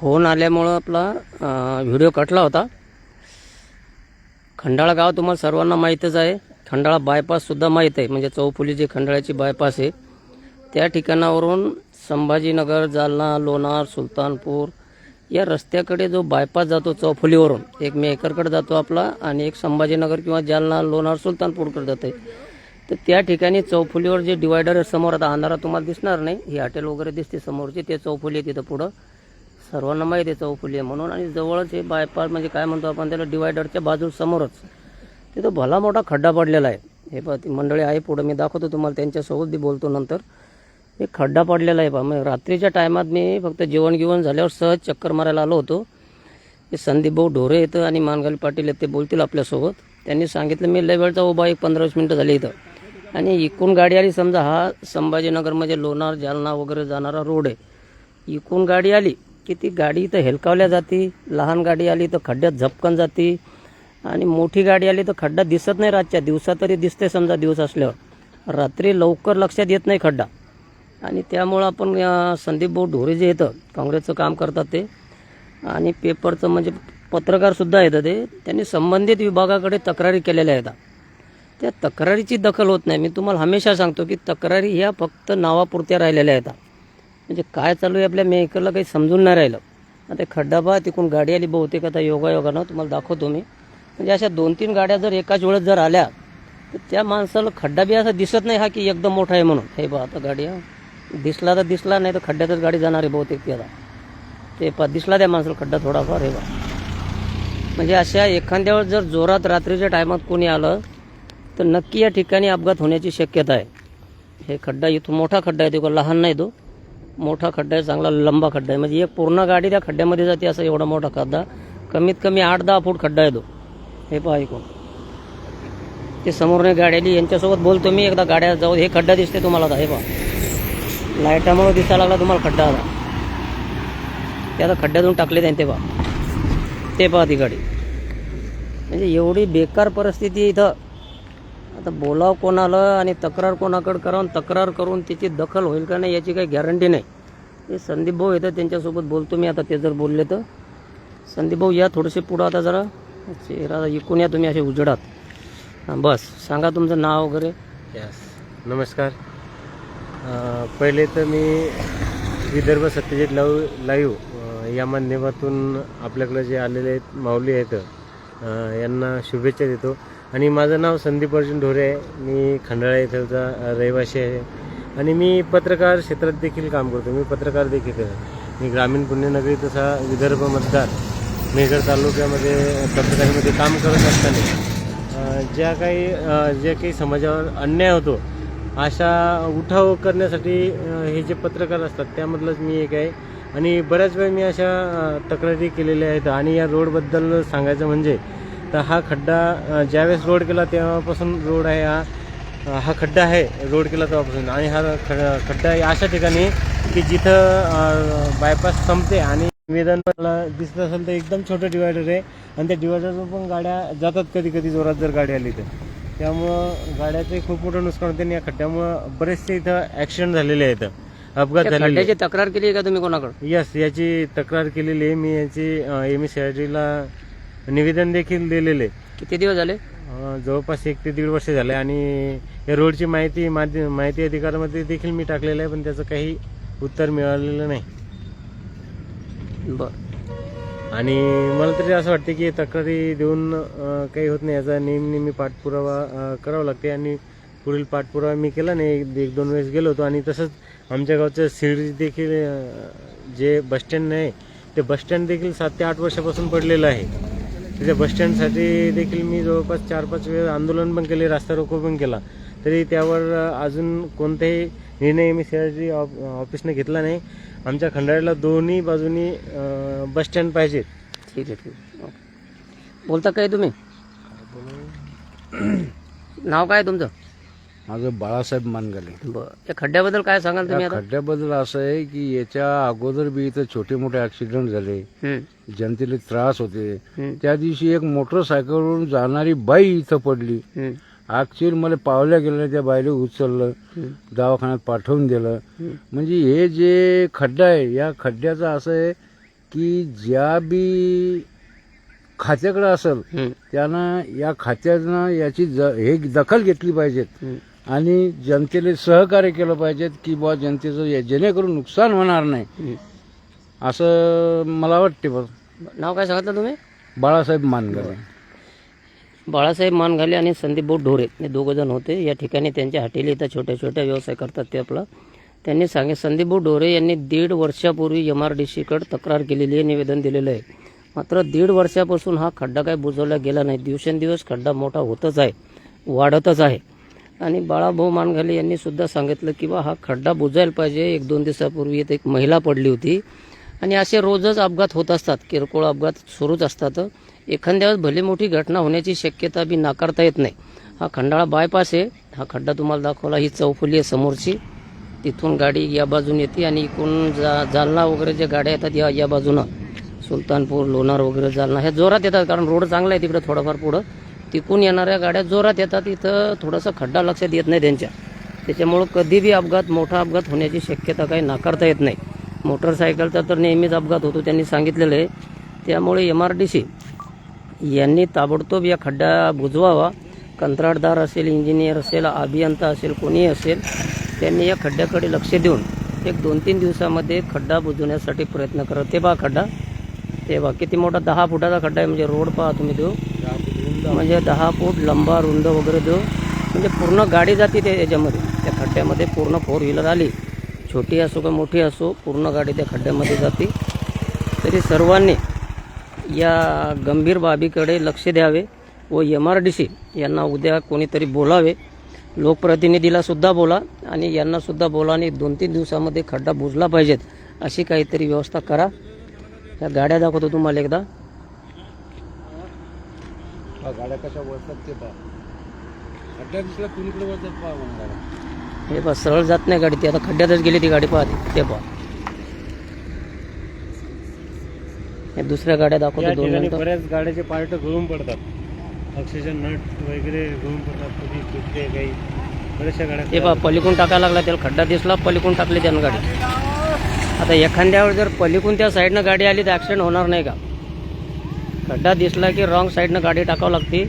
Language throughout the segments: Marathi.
फोन आल्यामुळं आपला व्हिडिओ कटला होता. खंडाळा गाव तुम्हाला सर्वांना माहीतच आहे. खंडाळा बायपाससुद्धा माहीत आहे. म्हणजे चौफुली जे खंडाळ्याची बायपास आहे त्या ठिकाणावरून संभाजीनगर जालना लोणार सुलतानपूर या रस्त्याकडे जो बायपास जातो चौफुलीवरून एक मेकरकडे जातो आपला आणि एक संभाजीनगर किंवा जालना लोणार सुलतानपूरकडे जाते तर त्या ठिकाणी चौफुलीवर जे डिवायडर समोर आता अंधारा तुम्हाला दिसणार नाही. ही हॉटेल वगैरे दिसते समोरची ते चौफुली आहे तिथं पुढं. सर्वांना माहिती आहे चौफुली आहे म्हणून. आणि जवळच हे बायपास म्हणजे काय म्हणतो आपण त्याला डिवायडरच्या बाजू समोरच. तिथं भला मोठा खड्डा पडलेला आहे. हे पा ती मंडळी आहे पुढं. मी दाखवतो तुम्हाला त्यांच्यासोबत बी बोलतो नंतर. हे खड्डा पडलेला आहे पा मग रात्रीच्या टायमात मी फक्त जेवण गिवण झाल्यावर सहज चक्कर मारायला आलो होतो. हे संदीप भाऊ ढोरे येतं आणि मानगाली पाटील येते ते बोलतील आपल्यासोबत. त्यांनी सांगितलं मी लय वेळचा उभा एक पंधरा वीस मिनटं झाली इथं. आणि इकून गाडी आली समजा हा संभाजीनगर म्हणजे लोणार जालना वगैरे जाणारा रोड आहे. इकून गाडी आली की ती गाडी इथं हेलकावल्या जाते लहान गाडी आली तर खड्ड्यात झपकन जाते आणि मोठी गाडी आली तर खड्डा दिसत नाही रातच्या दिवसा तरी दिसते समजा दिवस असल्यावर. रात्री लवकर लक्षात येत नाही खड्डा. आणि त्यामुळं आपण संदीप भाऊ ढोरे जे येतं काँग्रेसचं काम करतात ते आणि पेपरचं म्हणजे पत्रकारसुद्धा येतं ते त्यांनी संबंधित विभागाकडे तक्रारी केलेल्या आहेत. त्या तक्रारीची दखल होत नाही. मी तुम्हाला हमेशा सांगतो की तक्रारी ह्या फक्त नावापुरत्या राहिलेल्या आहेत. म्हणजे काय चालू आहे आपल्या मेकरला काही समजून नाही राहिलं. आता खड्डा पहा तिकडून गाडी आली बहुतेक आता योगा योगानं तुम्हाला दाखवतो मी. म्हणजे अशा दोन तीन गाड्या जर एकाच वेळेस जर आल्या तर त्या माणसाला खड्डा बी असा दिसत नाही हा की एकदम मोठा आहे म्हणून. हे बा आता गाडी दिसला तर दिसला नाही तर खड्ड्यातच गाडी जाणार आहे बहुतेक ती आता. ते पा दिसला त्या माणसाला खड्डा थोडाफार हे बा म्हणजे अशा एखाद्या वेळेस जर जोरात रात्रीच्या टायमात कोणी आलं तर नक्की या ठिकाणी अपघात होण्याची शक्यता आहे. हे खड्डा इथून मोठा खड्डा आहे तो लहान नाही तो. मोठा खड्डा आहे चांगला लंबा खड्डा आहे. म्हणजे एक पूर्ण गाडी त्या खड्ड्यामध्ये जाते असा एवढा मोठा खड्डा. कमीत कमी आठ दहा फूट खड्डा आहे तो. हे पहा ऐकून. ते समोरने गाडी आली यांच्यासोबत बोलतो मी एकदा गाड्या जाऊ हे खड्डा दिसते तुम्हाला आता हे पहा. लाईटामुळे दिसायला लागला तुम्हाला खड्डा आता. ते आता खड्ड्यातून टाकले त्यांनी ते पहा. ते पहा ती गाडी. म्हणजे एवढी बेकार परिस्थिती इथं. आता बोलाव कोणाला आणि तक्रार कोणाकडे करावं आणि तक्रार करून त्याची दखल होईल का नाही याची काही गॅरंटी नाही. हे संदीप भाऊ येतं त्यांच्यासोबत बोलतो मी. आता ते जर बोलले तर संदीप भाऊ या थोडेसे पुढं आता जरा चेहरा इकून या तुम्ही असे उजडात. हां बस. सांगा तुमचं नाव वगैरे. यस नमस्कार. पहिले तर मी विदर्भ सत्यजित लाव लाईव्ह या माध्यमातून आपल्याकडे जे आलेले आहेत माऊली आहेत यांना शुभेच्छा देतो. आणि माझं नाव संदीप अर्जुन ढोरे आहे. मी खंडाळा येथेचा रहिवासी आहे. आणि मी पत्रकार क्षेत्रात देखील काम करतो. मी पत्रकार देखील आहे. मी ग्रामीण पुण्यनगरी तसा विदर्भ मतदार मेघर तालुक्यामध्ये पत्रकारीमध्ये काम करत असताना ज्या काही ज्या जे काही समाजावर अन्याय होतो अशा उठाव करण्यासाठी हे जे पत्रकार असतात त्यामधलंच मी एक आहे. आणि बऱ्याच वेळ मी अशा तक्रारी केलेल्या आहेत. आणि या रोडबद्दल सांगायचं म्हणजे तर हा खड्डा ज्यावेळेस रोड केला तेव्हापासून रोड आहे हा हा खड्डा आहे रोड केला तेव्हापासून. आणि हा ख- खड्डा आहे अशा ठिकाणी की जिथं बायपास संपते आणि निवेदन दिसत असेल तर एकदम छोटं डिवायडर आहे. आणि त्या डिवायडरवर पण गाड्या जातात कधी कधी जोरात जर गाडी आली तर. त्यामुळं गाड्याचे खूप मोठं नुकसान होते आणि या खड्ड्यामुळं बरेचसे इथं ॲक्सिडेंट झालेले आहेत. अपघात झालेले खड्ड्याची तक्रार केली आहे का तुम्ही कोणाकडे यस याची तक्रार केलेली आहे. मी याची एम एस निवेदन देखील दिलेले आहे. किती दिवस झाले? अं, जवळपास एक ते दीड वर्ष झाले आणि या रोडची माहिती माध्य- माहिती अधिकारामध्ये देखील मी टाकलेलं आहे पण त्याचं काही उत्तर मिळालेलं नाही. बरं. आणि मला तरी असं वाटतं की तक्रारी देऊन अं, काही होत नाही याचा नेहमी नेहमी पाठपुरावा अं, करावा लागते आणि पुढील पाठपुरावा मी केला नाही. एक एक दोन वेळेस गेलो होतो आणि तसंच आमच्या गावचं शिर्डी देखील अं, जे बसस्टँड आहे ते बसस्टँड देखील सात ते आठ वर्षापासून पडलेलं आहे. तिथे बसस्टँडसाठी देखील मी जवळपास चार पाच वेळ आंदोलन पण केले रास्ता रोको पण केला. तरी त्यावर अजून कोणताही निर्णय मी सी ऑफिसने घेतला नाही. आमच्या खंडाळ्याला दोन्ही बाजूनी बसस्टँड पाहिजे ठीक आहे ठीक आहे. ओके. बोलता काय तुम्ही? नाव काय तुमचं? माझं बाळासाहेब मानगले. बरं. खड्ड्याबद्दल काय सांगाल तुम्ही आता? खड्ड्याबद्दल असं आहे की याच्या अगोदर बी इथं छोटे मोठे ऍक्सिडेंट झाले. जनतेला त्रास होते. त्या दिवशी एक मोटरसायकलवरून जाणारी बाई इथं पडली. ऍक्च्युअल मला पावल्या गेल्या त्या बाईला उचललं. दवाखान्यात पाठवून दिलं. म्हणजे हे जे खड्डा आहे या खड्ड्याचं असं आहे की ज्या बी खात्याकडे असेल हं, त्यानं या खात्यानं याची ज हे दखल घेतली पाहिजेत. हं. आणि जनतेला सहकार्य केलं पाहिजेत की बुवा जनतेचं या- जेणेकरून नुकसान होणार नाही. असं मला वाटते बघ नाव काय सांगितलं तुम्ही? बाळासाहेब मानकर बाळासाहेब मानघाले आणि संदीप भाऊ ढोरे हे दोघं जण होते. या ठिकाणी त्यांच्या हॉटेली इथं छोट्या छोट्या व्यवसाय करतात ते आपला. त्यांनी सांगे संदीप भाऊ ढोरे यांनी दीड वर्षापूर्वी एम आर डी सीकडे तक्रार केलेली आहे निवेदन दिलेलं आहे. मात्र दीड वर्षापासून हा खड्डा काय बुजवला गेला नाही. दिवसेंदिवस खड्डा मोठा होतच आहे वाढतच आहे. आणि बाळाभाऊ मानघाले यांनी सुद्धा सांगितलं की बा हा खड्डा बुजायला पाहिजे. एक दोन दिवसापूर्वी इथं एक महिला पडली होती. आणि असे रोजच अपघात होत असतात. किरकोळ अपघात सुरूच असतात. एखाद्या वेळेस भली मोठी घटना होण्याची शक्यता बी नाकारता येत नाही. हा खंडाळा बायपास आहे. हा खड्डा तुम्हाला दाखवला. ही चौफुली आहे समोरची. तिथून गाडी या बाजून येते आणि इकडून जा जालना वगैरे ज्या गाड्या येतात या या बाजूनं. सुलतानपूर लोणार वगैरे जालना. ह्या जोरात येतात कारण रोड चांगला आहे तिकडे थोडाफार पुढं. तिकून येणाऱ्या गाड्या जोरात येतात इथं थोडासा खड्डा लक्षात येत नाही त्यांच्या. त्याच्यामुळं कधीबी अपघात मोठा अपघात होण्याची शक्यता काही नाकारता येत नाही. मोटरसायकलचा तर नेहमीच अपघात होतो त्यांनी सांगितलेलं आहे. त्यामुळे एम आर डी सी यांनी ताबडतोब या खड्डा बुजवावा. कंत्राटदार असेल इंजिनियर असेल अभियंता असेल कोणीही असेल त्यांनी या खड्ड्याकडे लक्ष देऊन एक दोन तीन दिवसामध्ये खड्डा बुजवण्यासाठी प्रयत्न करत. ते पहा खड्डा. ते बा किती मोठा दहा फुटाचा खड्डा आहे म्हणजे रोड पहा तुम्ही देऊ म्हणजे दहा फूट लंबा रुंद वगैरे देऊ म्हणजे पूर्ण गाडी जाते ते याच्यामध्ये त्या खड्ड्यामध्ये पूर्ण फोर व्हीलर आली. छोटी असो का मोठी असो पूर्ण गाडी त्या खड्ड्यामध्ये जाते. तरी सर्वांनी या गंभीर बाबीकडे लक्ष द्यावे व एम आर डी सी यांना उद्या कोणीतरी बोलावे. लोकप्रतिनिधीला सुद्धा बोला आणि यांनासुद्धा बोला आणि दोन तीन दिवसामध्ये खड्डा बुजला पाहिजेत अशी काहीतरी व्यवस्था करा. या गाड्या दाखवतो तुम्हाला एकदा. गाड्या कशा वळतात ते पहा. खड्ड्या दिसला कुणीकडे वळतात पहा गाड्या. हे पहा सरळ जात नाही गाडी ती. आता खड्ड्यातच गेली ती गाडी पाहते. ते पहा. हे दुसऱ्या गाड्या दाखवतो दोन मिनिटं बऱ्याच गाड्याचे पार्ट गळून पडतात. ऑक्सिजन नट वगैरे गळून पडतात कधी तुटते काही. बऱ्याचशा ते गाड्या पहा पलीकडून टाकायला लागला त्याला खड्डा दिसला पलीकडून टाकली त्यानं गाडी. आता एखाद्या वेळेस जर पलीकडून त्या साईडनं गाडी आली तर ॲक्सिडेंट होणार नाही का? खड्डा दिसला की रॉंग साईडनं गाडी टाकावं लागते.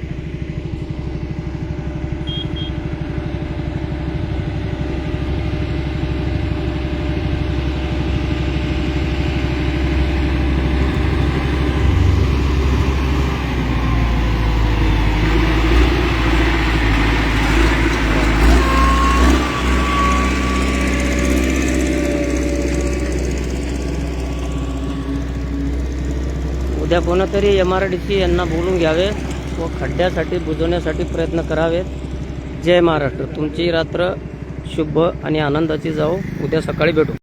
उद्या कोणातरी एम आर डी सी यांना बोलून घ्यावे व खड्ड्यासाठी बुजवण्यासाठी प्रयत्न करावेत. जय महाराष्ट्र. तुमची रात्र शुभ आणि आनंदाची जाओ उद्या सकाळी भेटू.